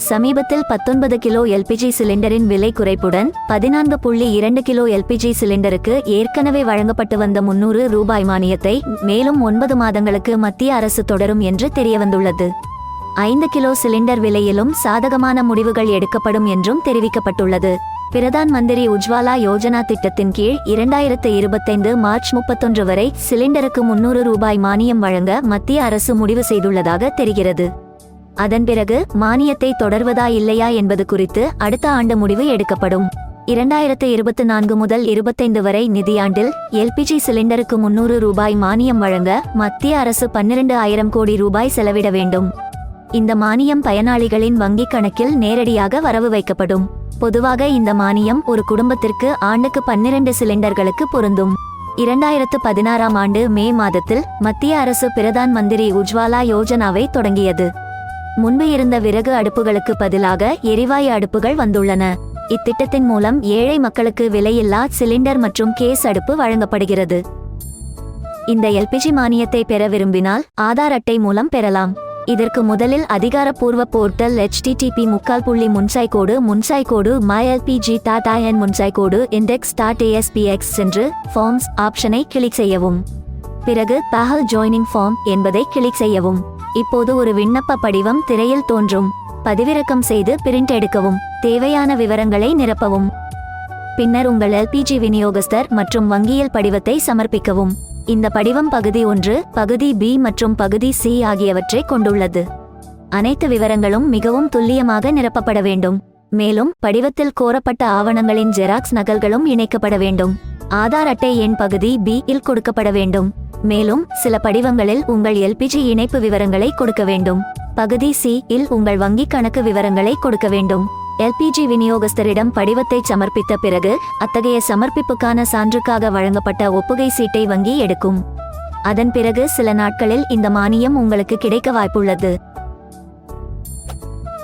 சமீபத்தில் பத்தொன்பது kilo LPG சிலிண்டரின் விலை குறைப்புடன் பதினான்கு புள்ளி இரண்டு கிலோ எல்பிஜி சிலிண்டருக்கு ஏற்கனவே வழங்கப்பட்டு வந்த முன்னூறு ரூபாய் மானியத்தை மேலும் ஒன்பது மாதங்களுக்கு மத்திய அரசு தொடரும் என்று தெரியவந்துள்ளது. ஐந்து கிலோ சிலிண்டர் விலையிலும் சாதகமான முடிவுகள் எடுக்கப்படும் என்றும் தெரிவிக்கப்பட்டுள்ளது. பிரதான் மந்திரி உஜ்வாலா யோஜனா திட்டத்தின் கீழ் இரண்டாயிரத்து இருபத்தைந்து மார்ச் முப்பத்தொன்று வரை சிலிண்டருக்கு முன்னூறு ரூபாய் மானியம் வழங்க மத்திய அரசு முடிவு செய்துள்ளதாக தெரிகிறது. அதன் பிறகு மானியத்தை தொடர்வதா இல்லையா என்பது குறித்து அடுத்த ஆண்டு முடிவு எடுக்கப்படும். இரண்டாயிரத்து இருபத்தி நான்கு முதல் இருபத்தைந்து வரை நிதியாண்டில் எல்பிஜி சிலிண்டருக்கு முன்னூறு ரூபாய் மானியம் வழங்க மத்திய அரசு பன்னிரண்டு ஆயிரம் கோடி ரூபாய் செலவிட வேண்டும். இந்த மானியம் பயனாளிகளின் வங்கிக் கணக்கில் நேரடியாக வரவு வைக்கப்படும். பொதுவாக இந்த மானியம் ஒரு குடும்பத்திற்கு ஆண்டுக்கு பன்னிரண்டு சிலிண்டர்களுக்கு பொருந்தும். இரண்டாயிரத்து பதினாறாம் ஆண்டு மே மாதத்தில் மத்திய அரசு பிரதான் மந்திரி உஜ்வாலா யோஜனாவை தொடங்கியது. முன்பு இருந்த விறகு அடுப்புகளுக்கு பதிலாக எரிவாயு அடுப்புகள் வந்துள்ளன. இத்திட்டத்தின் மூலம் ஏழை மக்களுக்கு விலையில்லா சிலிண்டர் மற்றும் கேஸ் அடுப்பு வழங்கப்படுகிறது. இந்த எல்பிஜி மானியத்தை பெற விரும்பினால் ஆதார் அட்டை மூலம் பெறலாம். இதற்கு முதலில் அதிகாரப்பூர்வ போர்ட்டல் ஹெச்டிடிபி முக்கால் புள்ளி முன்சாய் கோடு முன்சாய் கோடு மை எல்பிஜி டாடா என் முன்சாய் கோடு இண்டெக்ஸ் டாட் ஏஎஸ்பிஎக்ஸ் சென்று ஃபார்ம்ஸ் ஆப்ஷனை கிளிக் செய்யவும். பிறகு பஹல் ஜாயினிங் ஃபார்ம் என்பதை கிளிக் செய்யவும். இப்போது ஒரு விண்ணப்ப படிவம் திரையில் தோன்றும். பதிவிறக்கம் செய்து பிரிண்ட் எடுக்கவும். தேவையான விவரங்களை நிரப்பவும். பின்னர் உங்கள் எல்பிஜி விநியோகஸ்தர் மற்றும் வங்கியில் படிவத்தை சமர்ப்பிக்கவும். இந்த படிவம் பகுதி ஒன்று பகுதி பி மற்றும் பகுதி சி ஆகியவற்றை கொண்டுள்ளது. அனைத்து விவரங்களும் மிகவும் துல்லியமாக நிரப்பப்பட வேண்டும். மேலும் படிவத்தில் கோரப்பட்ட ஆவணங்களின் ஜெராக்ஸ் நகல்களும் இணைக்கப்பட வேண்டும். ஆதார் அட்டை எண் பகுதி பி இல் கொடுக்கப்பட வேண்டும். மேலும் சில படிவங்களில் உங்கள் எல்பிஜி இணைப்பு விவரங்களை கொடுக்க வேண்டும். பகுதி சி இல் உங்கள் வங்கி கணக்கு விவரங்களை கொடுக்க வேண்டும். எல்பிஜி விநியோகஸ்தரிடம் படிவத்தை சமர்ப்பித்த பிறகு அத்தகைய சமர்ப்பிப்புக்கான சான்றுக்காக வழங்கப்பட்ட ஒப்புகை சீட்டை வங்கி எடுக்கும். அதன் பிறகு சில நாட்களில் இந்த மானியம் உங்களுக்கு கிடைக்க வாய்ப்புள்ளது.